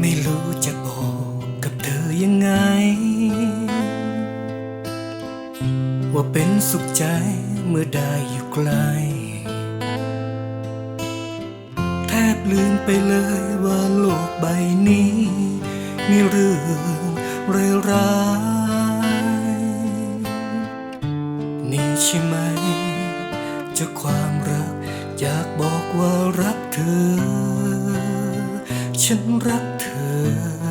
ไม่รู้จะบอกกับเธอยังไง ว่าเป็นสุขใจเมื่อได้อยู่ใกล้ บลืมไปเลยว่าโลกใบนี้ มีเรื่องเร้ร้ายนี่ใช่ไหมจะความรัก อยากบอกว่ารักเธอ ฉันรักเธอ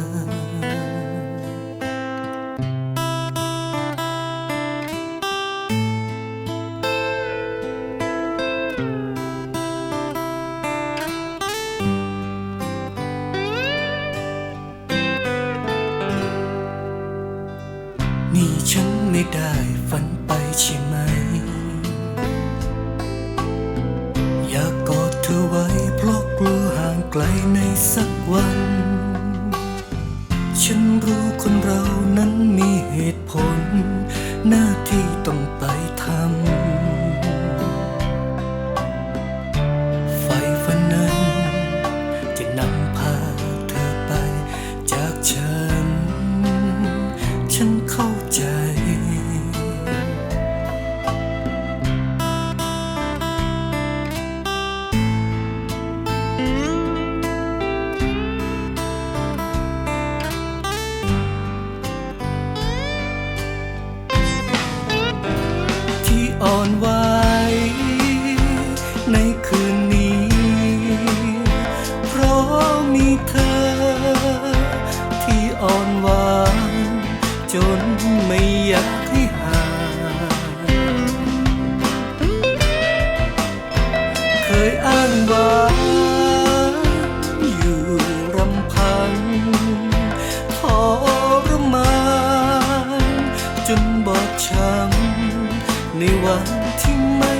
นี่ฉันไม่ได้ฝันไปใช่ไหม อยากกอดเธอไว้เพราะกลัวห่างไกลในสักวัน ฉันรู้คนเรานั้นมีเหตุผล หน้าที่ต้องไปทำ อนไหวในคืนนี้ เพราะมีเธอ ที่อ่อนหวานจนไม่อยากให้ห่างเคยอ้างว้างอยู่รำพังทรมานจนบอบช้ำ ในวันที่ไม่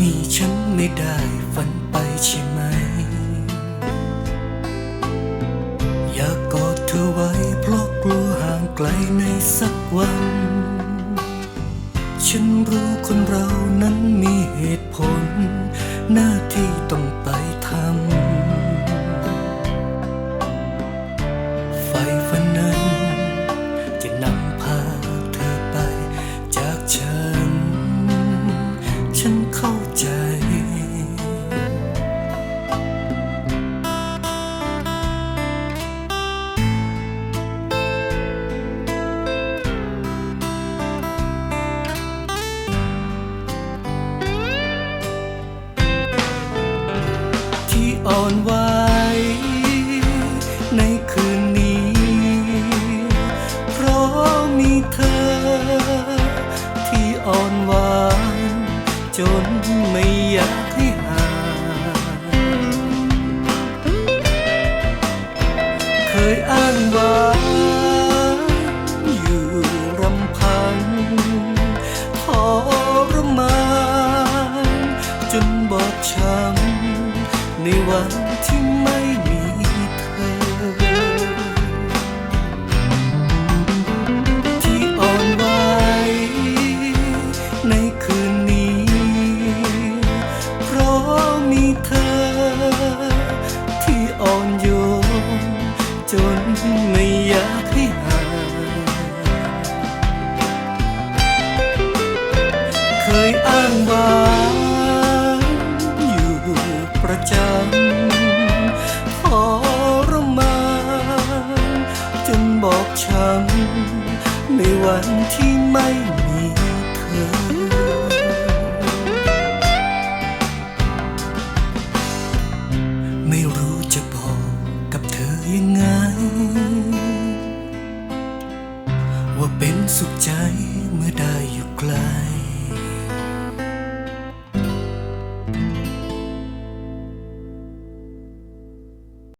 นี่ฉันไม่ได้ฝันไปใช่ไหม อยากกอดเธอไว้เพราะกลัวห่างไกลในสักวัน ฉันรู้คนเรานั้นมีเหตุผล หน้าที่ต้องไปทำ ยอ้างว้างอยู่รำพังทรมานจนบอบช้ำในวัน จนไม่อยากให้ห่างเคยอ้างว้างอยู่ประจำทรมานจนบอกช้ำในวันที่ไม่ ว่าเป็นสุขใจเมื่อได้อยู่ใกล้